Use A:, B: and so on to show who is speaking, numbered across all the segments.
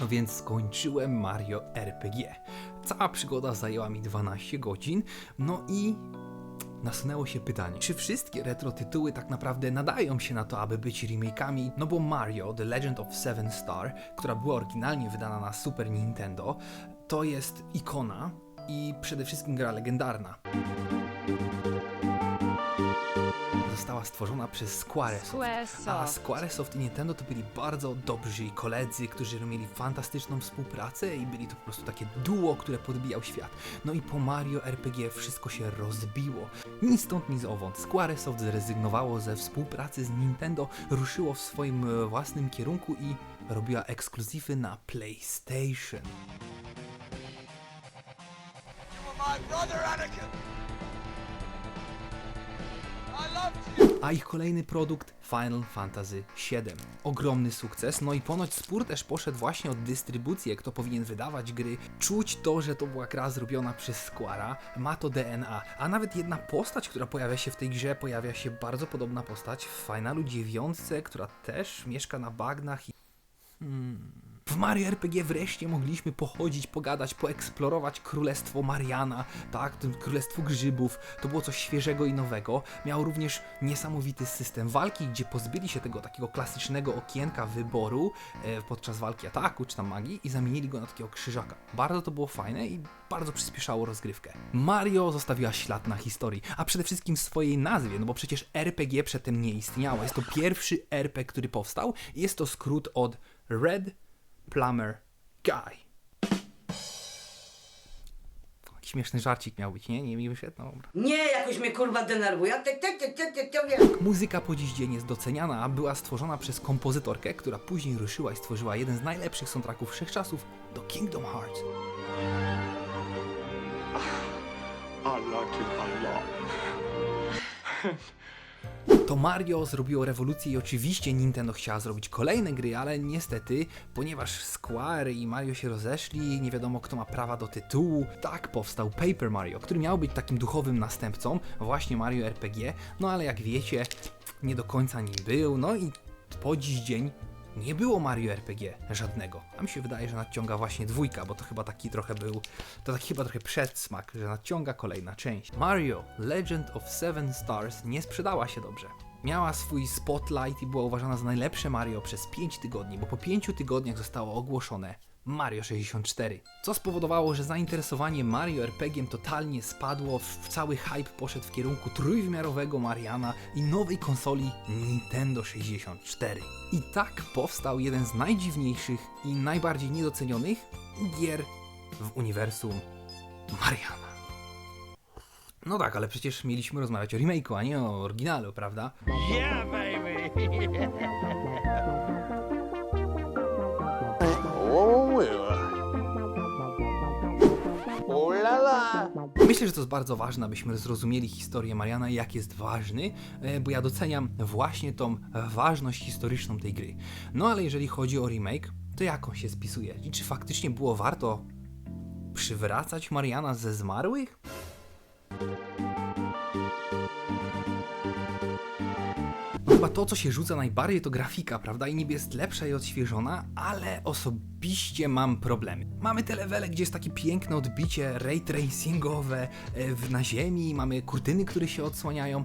A: No więc skończyłem Mario RPG. Cała przygoda zajęła mi 12 godzin, no i nasunęło się pytanie, czy wszystkie retro tytuły tak naprawdę nadają się na to, aby być remake'ami? No bo Mario, The Legend of Seven Star, która była oryginalnie wydana na Super Nintendo, to jest ikona i przede wszystkim gra legendarna. Została stworzona przez Squaresoft.
B: Squaresoft.
A: A Squaresoft i Nintendo to byli bardzo dobrzy koledzy, którzy mieli fantastyczną współpracę i byli to po prostu takie duo, które podbijał świat. No i po Mario RPG wszystko się rozbiło. Ni stąd, ni zowąd. Squaresoft zrezygnowało ze współpracy z Nintendo, ruszyło w swoim e, własnym kierunku i robiła ekskluzywy na PlayStation.
C: my brother, Anakin.
A: A ich kolejny produkt Final Fantasy VII. Ogromny sukces, no i ponoć spór też poszedł właśnie od dystrybucji, kto powinien wydawać gry. Czuć to, że to była gra zrobiona przez Squara, ma to DNA, a nawet jedna postać, która pojawia się w tej grze, pojawia się bardzo podobna postać w Finalu 9, która też mieszka na bagnach i w Mario RPG wreszcie mogliśmy pochodzić, pogadać, poeksplorować królestwo Mariana, tak, królestwo grzybów. To było coś świeżego i nowego. Miał również niesamowity system walki, gdzie pozbyli się tego takiego klasycznego okienka wyboru e, podczas walki ataku czy tam magii i zamienili go na takiego krzyżaka. Bardzo to było fajne i bardzo przyspieszało rozgrywkę. Mario zostawiła ślad na historii, a przede wszystkim swojej nazwie, no bo przecież RPG przedtem nie istniało. Jest to pierwszy RPG, który powstał i jest to skrót od Red Plumber Guy. Taki śmieszny żarcik miał być, nie? Nie mi wyszedł? No dobra.
D: Nie, jakoś mnie kurwa denerwuje. A ty, ty, ty, ty, ty, ty, wiesz.
A: Muzyka po dziś dzień jest doceniana, a była stworzona przez kompozytorkę, która później ruszyła i stworzyła jeden z najlepszych soundtracków wszechczasów do Kingdom Hearts.
E: I like it a lot.
A: To Mario zrobiło rewolucję i oczywiście Nintendo chciała zrobić kolejne gry, ale niestety, ponieważ Square i Mario się rozeszli, nie wiadomo kto ma prawa do tytułu, tak powstał Paper Mario, który miał być takim duchowym następcą właśnie Mario RPG, no ale jak wiecie, nie do końca nim był, no i po dziś dzień nie było Mario RPG żadnego. A mi się wydaje, że nadciąga właśnie dwójka, bo to chyba taki trochę był, to taki chyba trochę przedsmak, że nadciąga kolejna część. Mario Legend of Seven Stars nie sprzedała się dobrze. Miała swój spotlight i była uważana za najlepsze Mario przez 5 tygodni, bo po 5 tygodniach zostało ogłoszone Mario 64. Co spowodowało, że zainteresowanie Mario RPG totalnie spadło, w cały hype poszedł w kierunku trójwymiarowego Mariana i nowej konsoli Nintendo 64. I tak powstał jeden z najdziwniejszych i najbardziej niedocenionych gier w uniwersum Mariana. No tak, ale przecież mieliśmy rozmawiać o remake'u, a nie o oryginalu, prawda?
E: Oh,
A: Myślę, że to jest bardzo ważne, abyśmy zrozumieli historię Mariana i jak jest ważny, e, bo ja doceniam właśnie tą ważność historyczną tej gry. No ale jeżeli chodzi o remake, to jak on się spisuje? I czy faktycznie było warto przywracać Mariana ze zmarłych? Chyba to, co się rzuca najbardziej, to grafika, prawda? I niby jest lepsza i odświeżona, ale osobiście mam problemy. Mamy te levele, gdzie jest takie piękne odbicie ray tracingowe e, w, na ziemi, mamy kurtyny, które się odsłaniają.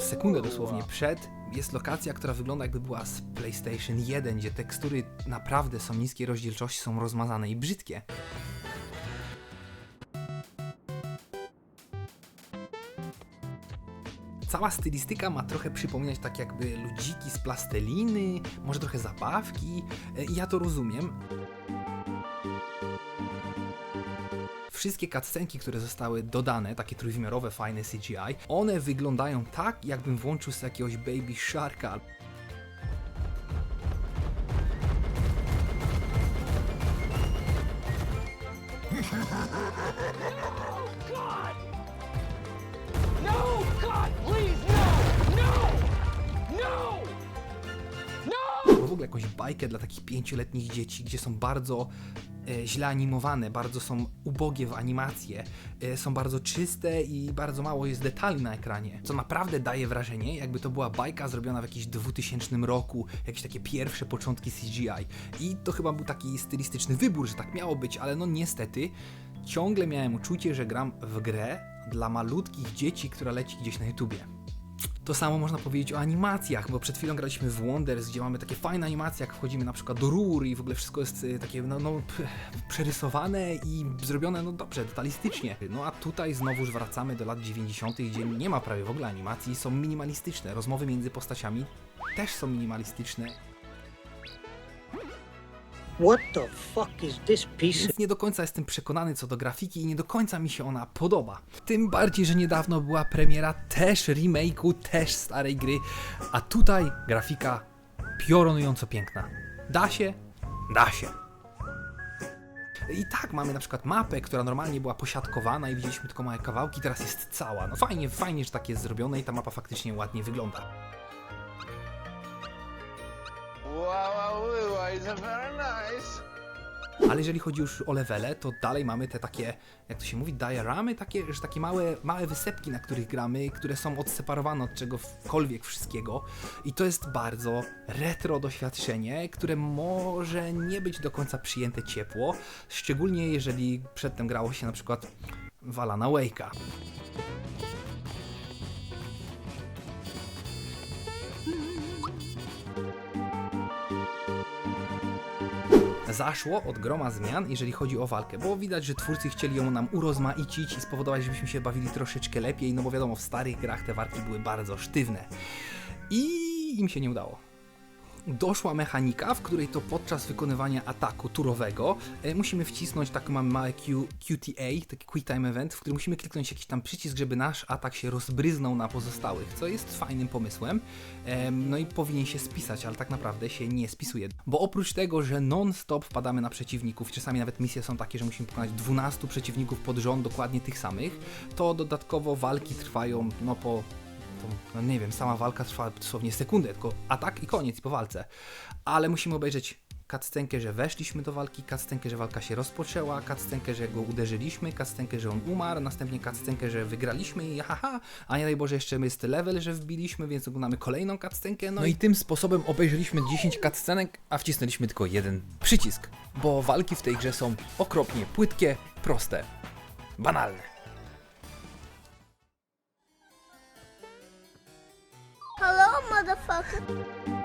A: Sekundę dosłownie przed jest lokacja, która wygląda jakby była z PlayStation 1, gdzie tekstury naprawdę są niskiej rozdzielczości, są rozmazane i brzydkie. Cała stylistyka ma trochę przypominać tak jakby ludziki z plasteliny, może trochę zabawki. e, Ja to rozumiem. Wszystkie cutscenki, które zostały dodane, takie trójwymiarowe, fajne CGI, one wyglądają tak, jakbym włączył z jakiegoś Baby Sharka. Bajkę dla takich pięcioletnich dzieci, gdzie są bardzo e, źle animowane, bardzo są ubogie w animacje, e, są bardzo czyste i bardzo mało jest detali na ekranie, co naprawdę daje wrażenie, jakby to była bajka zrobiona w jakimś 2000 roku, jakieś takie pierwsze początki CGI. I to chyba był taki stylistyczny wybór, że tak miało być, ale no niestety ciągle miałem uczucie, że gram w grę dla malutkich dzieci, która leci gdzieś na YouTubie. To samo można powiedzieć o animacjach, bo przed chwilą graliśmy w Wonders, gdzie mamy takie fajne animacje, jak wchodzimy na przykład do rur i w ogóle wszystko jest y, takie no, no, przerysowane i zrobione no dobrze, detalistycznie. No a tutaj znowuż wracamy do lat 90., gdzie nie ma prawie w ogóle animacji, są minimalistyczne. Rozmowy między postaciami też są minimalistyczne,
B: What the fuck is this piece
A: Więc nie do końca jestem przekonany co do grafiki i nie do końca mi się ona podoba. Tym bardziej, że niedawno była premiera też remake'u, też starej gry, a tutaj grafika piorunująco piękna. Da się? Da się. I tak mamy na przykład mapę, która normalnie była posiadkowana i widzieliśmy tylko małe kawałki, teraz jest cała. No fajnie, fajnie, że tak jest zrobione i ta mapa faktycznie ładnie wygląda.
E: Wow, wow, very nice.
A: Ale jeżeli chodzi już o levele, to dalej mamy te takie, jak to się mówi, dioramy, takie, że takie małe, małe wysepki, na których gramy, które są odseparowane od czegokolwiek wszystkiego. I to jest bardzo retro doświadczenie, które może nie być do końca przyjęte ciepło, szczególnie jeżeli przedtem grało się na przykład w Alana Wake'a. Zaszło od groma zmian, jeżeli chodzi o walkę. Było widać, że twórcy chcieli ją nam urozmaicić i spowodować, żebyśmy się bawili troszeczkę lepiej, no bo wiadomo, w starych grach te walki były bardzo sztywne. I im się nie udało. Doszła mechanika, w której to podczas wykonywania ataku turowego e, musimy wcisnąć taki mamy małe Q, QTA, taki Quick Time Event, w którym musimy kliknąć jakiś tam przycisk, żeby nasz atak się rozbryznął na pozostałych, co jest fajnym pomysłem. Em, no i powinien się spisać, ale tak naprawdę się nie spisuje. Bo oprócz tego, że non-stop wpadamy na przeciwników, czasami nawet misje są takie, że musimy pokonać 12 przeciwników pod rząd, dokładnie tych samych, to dodatkowo walki trwają no po to, no nie wiem, sama walka trwa dosłownie sekundę, tylko atak i koniec i po walce. Ale musimy obejrzeć cutscenkę, że weszliśmy do walki, cutscenkę, że walka się rozpoczęła, cutscenkę, że go uderzyliśmy, cutscenkę, że on umarł, następnie cutscenkę, że wygraliśmy i haha, a nie daj Boże jeszcze jest level, że wbiliśmy, więc oglądamy kolejną cutscenkę, no, i tym sposobem obejrzeliśmy 10 cutscenek, a wcisnęliśmy tylko jeden przycisk, bo walki w tej grze są okropnie płytkie, proste, banalne.
F: Motherfucker.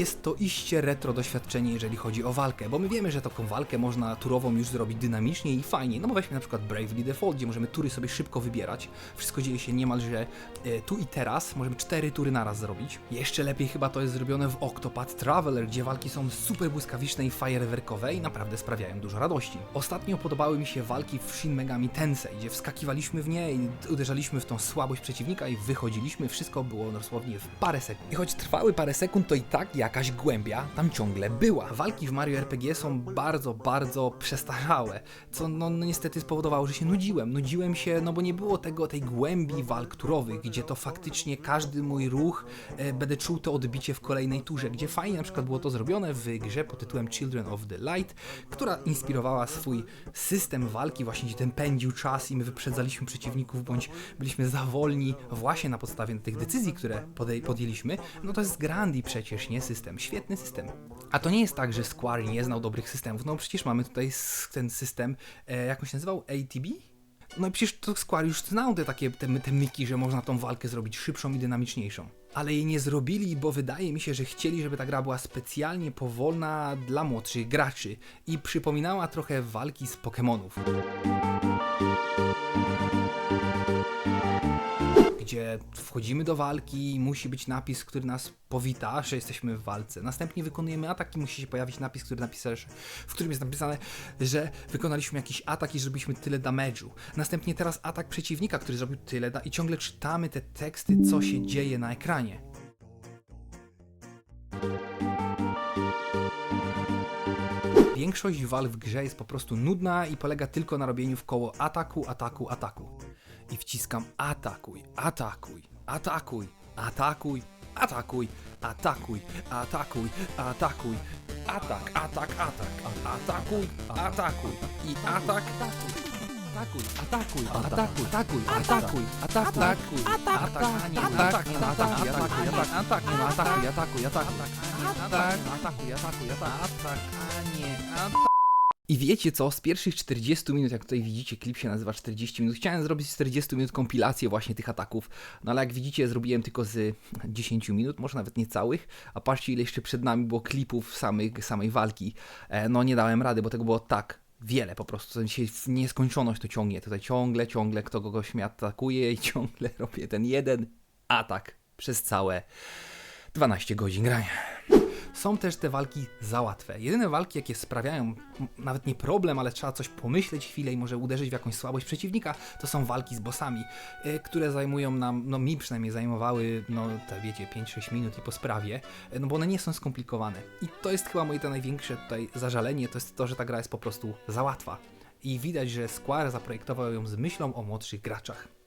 A: Jest to iście retro doświadczenie, jeżeli chodzi o walkę, bo my wiemy, że taką walkę można turową już zrobić dynamicznie i fajnie. No bo weźmy na przykład Bravely Default, gdzie możemy tury sobie szybko wybierać. Wszystko dzieje się niemalże e, tu i teraz. Możemy cztery tury naraz zrobić. Jeszcze lepiej chyba to jest zrobione w Octopath Traveler, gdzie walki są super błyskawiczne i fajerwerkowe i naprawdę sprawiają dużo radości. Ostatnio podobały mi się walki w Shin Megami Tensei, gdzie wskakiwaliśmy w nie i uderzaliśmy w tą słabość przeciwnika i wychodziliśmy. Wszystko było dosłownie w parę sekund. I choć trwały parę sekund, to i tak jakaś głębia tam ciągle była. Walki w Mario RPG są bardzo, bardzo przestarzałe, co no, no niestety spowodowało, że się nudziłem. Nudziłem się, no bo nie było tego, tej głębi walk turowych, gdzie to faktycznie każdy mój ruch e, będę czuł to odbicie w kolejnej turze, gdzie fajnie na przykład było to zrobione w grze pod tytułem Children of the Light, która inspirowała swój system walki, właśnie gdzie ten pędził czas i my wyprzedzaliśmy przeciwników, bądź byliśmy za wolni właśnie na podstawie tych decyzji, które podjęliśmy, no to jest Grandi przecież, nie system, świetny system. A to nie jest tak, że Square nie znał dobrych systemów, no przecież mamy tutaj ten system, e, jak on się nazywał, ATB? No i przecież to Square już znał te takie te, te myki, że można tą walkę zrobić szybszą i dynamiczniejszą. Ale jej nie zrobili, bo wydaje mi się, że chcieli, żeby ta gra była specjalnie powolna dla młodszych graczy i przypominała trochę walki z Pokémonów. Gdzie wchodzimy do walki i musi być napis, który nas powita, że jesteśmy w walce. Następnie wykonujemy atak i musi się pojawić napis, który napisasz, w którym jest napisane, że wykonaliśmy jakiś atak i zrobiliśmy tyle damage'u. Następnie teraz atak przeciwnika, który zrobił tyle da i ciągle czytamy te teksty, co się dzieje na ekranie. Większość walk w grze jest po prostu nudna i polega tylko na robieniu w koło ataku, ataku, ataku. I wciskam atakuj, atakuj, atakuj, atakuj, Atakuj, atakuj, atakuj, atakuj. Atak, atak, atak. Atakuj, atakuj. I atak. Atakuj, atakuj, atakuj, atakuj, atakuj, atakuj, atakuj, atakanie, ataknie, atakuj, atakuj, atakuj, atakuj, atakuj, atakuj, atakuj, atakuj, atakuj, atakanie, atak. I wiecie co, z pierwszych 40 minut, jak tutaj widzicie, klip się nazywa 40 minut, chciałem zrobić z 40 minut kompilację właśnie tych ataków, no ale jak widzicie, zrobiłem tylko z 10 minut, może nawet nie całych, a patrzcie ile jeszcze przed nami było klipów samych, samej walki. E, no nie dałem rady, bo tego było tak wiele po prostu, się w nieskończoność to ciągnie, tutaj ciągle, ciągle kto kogoś mnie atakuje i ciągle robię ten jeden atak przez całe 12 godzin grania. Są też te walki za łatwe. Jedyne walki, jakie sprawiają nawet nie problem, ale trzeba coś pomyśleć chwilę i może uderzyć w jakąś słabość przeciwnika, to są walki z bossami, y, które zajmują nam, no mi przynajmniej zajmowały, no te wiecie, 5-6 minut i po sprawie, y, no bo one nie są skomplikowane. I to jest chyba moje to największe tutaj zażalenie, to jest to, że ta gra jest po prostu za łatwa. I widać, że Square zaprojektował ją z myślą o młodszych graczach.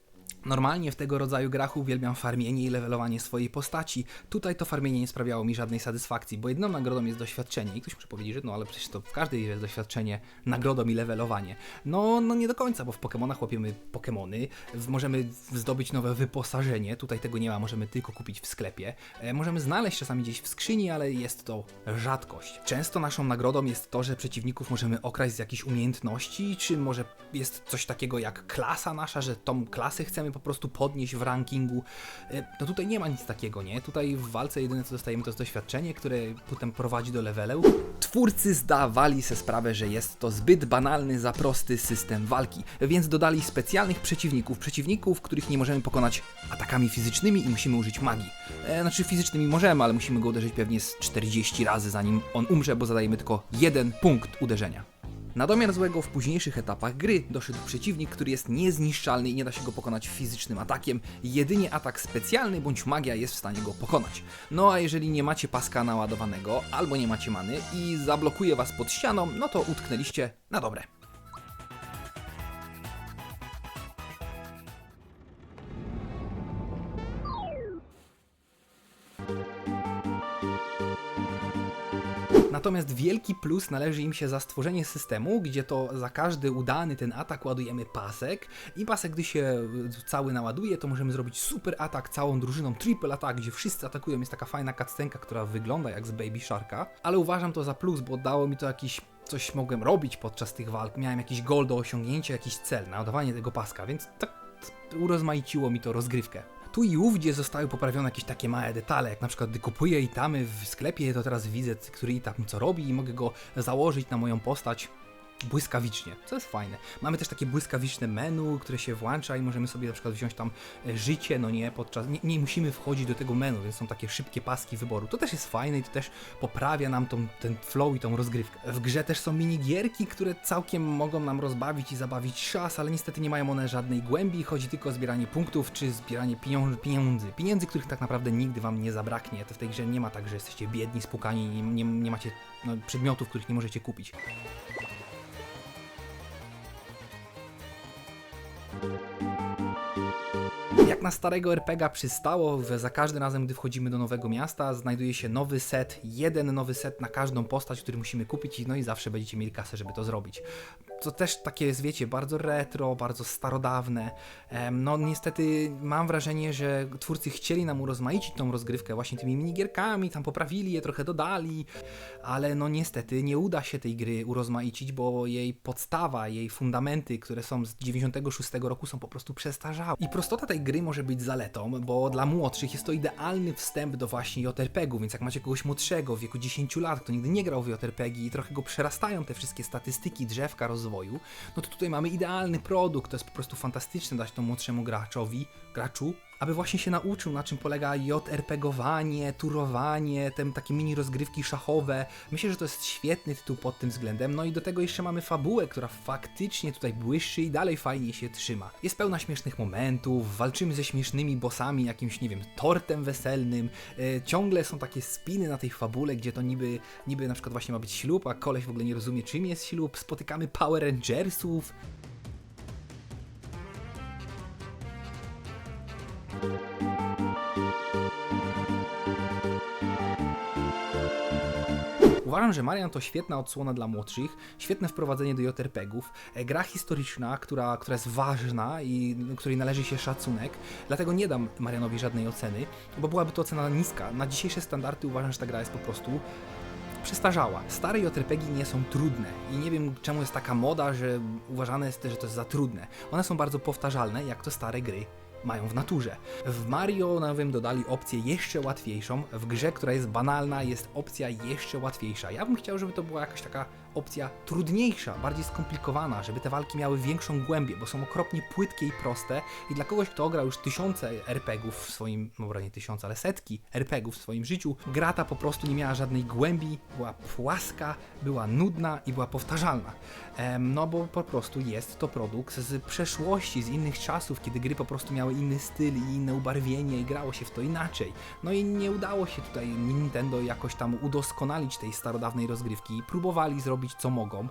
A: Normalnie w tego rodzaju grach uwielbiam farmienie i levelowanie swojej postaci. Tutaj to farmienie nie sprawiało mi żadnej satysfakcji, bo jedną nagrodą jest doświadczenie. I ktoś może powiedzieć, że no ale przecież to w każdej grze jest doświadczenie nagrodą i levelowanie. No, no nie do końca, bo w Pokémonach łapiemy Pokémony, możemy zdobyć nowe wyposażenie, tutaj tego nie ma, możemy tylko kupić w sklepie. E, możemy znaleźć czasami gdzieś w skrzyni, ale jest to rzadkość. Często naszą nagrodą jest to, że przeciwników możemy okraść z jakichś umiejętności, czy może jest coś takiego jak klasa nasza, że tą klasę chcemy po prostu podnieść w rankingu. E, No tutaj nie ma nic takiego, nie? Tutaj w walce jedyne co dostajemy to jest doświadczenie, które potem prowadzi do levelu. Twórcy zdawali sobie sprawę, że jest to zbyt banalny, za prosty system walki, więc dodali specjalnych przeciwników, przeciwników, których nie możemy pokonać atakami fizycznymi i musimy użyć magii. E, znaczy fizycznymi możemy, ale musimy go uderzyć pewnie z 40 razy zanim on umrze, bo zadajemy tylko jeden punkt uderzenia. Na domiar złego w późniejszych etapach gry doszedł przeciwnik, który jest niezniszczalny i nie da się go pokonać fizycznym atakiem. Jedynie atak specjalny bądź magia jest w stanie go pokonać. No a jeżeli nie macie paska naładowanego albo nie macie many i zablokuje was pod ścianą, no to utknęliście na dobre. Natomiast wielki plus należy im się za stworzenie systemu, gdzie to za każdy udany ten atak ładujemy pasek i pasek gdy się y, cały naładuje, to możemy zrobić super atak całą drużyną, triple atak, gdzie wszyscy atakują. Jest taka fajna cutscenka, która wygląda jak z Baby Sharka, ale uważam to za plus, bo dało mi to jakiś coś mogłem robić podczas tych walk. Miałem jakiś goal do osiągnięcia, jakiś cel, naładowanie tego paska, więc tak urozmaiciło mi to rozgrywkę. Tu i ówdzie zostały poprawione jakieś takie małe detale, jak na przykład gdy kupuję itamy w sklepie, to teraz widzę, który itam co robi i mogę go założyć na moją postać błyskawicznie, co jest fajne. Mamy też takie błyskawiczne menu, które się włącza i możemy sobie na przykład wziąć tam e, życie, no nie, podczas, nie, nie musimy wchodzić do tego menu, więc są takie szybkie paski wyboru. To też jest fajne i to też poprawia nam tą, ten flow i tą rozgrywkę. W grze też są minigierki, które całkiem mogą nam rozbawić i zabawić czas, ale niestety nie mają one żadnej głębi, chodzi tylko o zbieranie punktów czy zbieranie pieniądzy, pieniędzy, pieniędzy, których tak naprawdę nigdy wam nie zabraknie. To w tej grze nie ma tak, że jesteście biedni, spłukani i nie, nie macie no, przedmiotów, których nie możecie kupić. Na starego RPGa przystało, za każdym razem, gdy wchodzimy do nowego miasta, znajduje się nowy set, jeden nowy set na każdą postać, który musimy kupić, no i zawsze będziecie mieli kasę, żeby to zrobić. To też takie jest, wiecie, bardzo retro, bardzo starodawne. No niestety mam wrażenie, że twórcy chcieli nam urozmaicić tą rozgrywkę właśnie tymi minigierkami, tam poprawili je, trochę dodali, ale no niestety nie uda się tej gry urozmaicić, bo jej podstawa, jej fundamenty, które są z 96 roku są po prostu przestarzałe. I prostota tej gry może być zaletą, bo dla młodszych jest to idealny wstęp do właśnie JRPG-u, więc jak macie kogoś młodszego w wieku 10 lat, kto nigdy nie grał w JRPG i trochę go przerastają te wszystkie statystyki drzewka rozwoju, no to tutaj mamy idealny produkt, to jest po prostu fantastyczne dać to młodszemu graczowi, graczu, aby właśnie się nauczył, na czym polega JRPGowanie, turowanie, te takie mini rozgrywki szachowe. Myślę, że to jest świetny tytuł pod tym względem. No i do tego jeszcze mamy fabułę, która faktycznie tutaj błyszczy i dalej fajnie się trzyma. Jest pełna śmiesznych momentów, walczymy ze śmiesznymi bossami, jakimś, nie wiem, tortem weselnym. E, ciągle są takie spiny na tej fabule, gdzie to niby, niby na przykład właśnie ma być ślub, a koleś w ogóle nie rozumie, czym jest ślub. Spotykamy Power Rangersów. Uważam, że Marian to świetna odsłona dla młodszych, świetne wprowadzenie do JRPG-ów, e, gra historyczna, która, która jest ważna i której należy się szacunek, dlatego nie dam Marianowi żadnej oceny, bo byłaby to ocena niska. Na dzisiejsze standardy uważam, że ta gra jest po prostu przestarzała. Stare JRPG nie są trudne i nie wiem czemu jest taka moda, że uważane jest, że to jest za trudne. One są bardzo powtarzalne, jak to stare gry mają w naturze. W Mario nowym dodali opcję jeszcze łatwiejszą, w grze, która jest banalna, jest opcja jeszcze łatwiejsza. Ja bym chciał, żeby to była jakaś taka opcja trudniejsza, bardziej skomplikowana, żeby te walki miały większą głębię, bo są okropnie płytkie i proste i dla kogoś, kto grał już tysiące RPGów w swoim, no nie tysiące, ale setki RPGów w swoim życiu, gra ta po prostu nie miała żadnej głębi, była płaska, była nudna i była powtarzalna. Em, no bo po prostu jest to produkt z przeszłości, z innych czasów, kiedy gry po prostu miały inny styl i inne ubarwienie i grało się w to inaczej. No i nie udało się tutaj Nintendo jakoś tam udoskonalić tej starodawnej rozgrywki. Próbowali zrobić co mogą,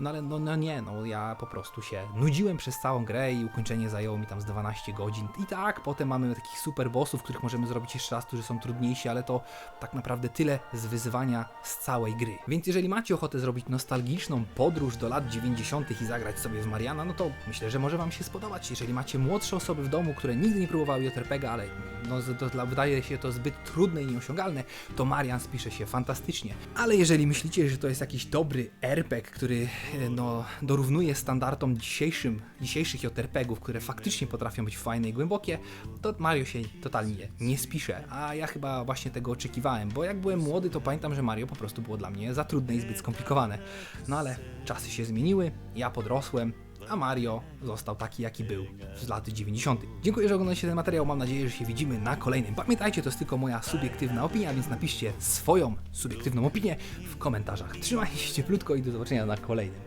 A: no ale no, no nie, no ja po prostu się nudziłem przez całą grę i ukończenie zajęło mi tam z 12 godzin. I tak, potem mamy takich super bossów, których możemy zrobić jeszcze raz, którzy są trudniejsi, ale to tak naprawdę tyle z wyzwania z całej gry. Więc jeżeli macie ochotę zrobić nostalgiczną podróż do lat 90. i zagrać sobie w Mariana, no to myślę, że może Wam się spodobać. Jeżeli macie młodsze osoby w domu, które nigdy nie próbowały JRPG, ale no, to, wydaje się to zbyt trudne i nieosiągalne, to Marian spisze się fantastycznie. Ale jeżeli myślicie, że to jest jakiś dobry RPG, który e, no, dorównuje standardom dzisiejszym, dzisiejszych JRPG-ów, które faktycznie potrafią być fajne i głębokie, to Mario się totalnie nie spisze. A ja chyba właśnie tego oczekiwałem, bo jak byłem młody, to pamiętam, że Mario po prostu było dla mnie za trudne i zbyt skomplikowane. No ale czasy się zmieniły, ja podrosłem, a Mario został taki, jaki był z lat 90. Dziękuję, że oglądaliście ten materiał. Mam nadzieję, że się widzimy na kolejnym. Pamiętajcie, to jest tylko moja subiektywna opinia, więc napiszcie swoją subiektywną opinię w komentarzach. Trzymajcie się cieplutko i do zobaczenia na kolejnym.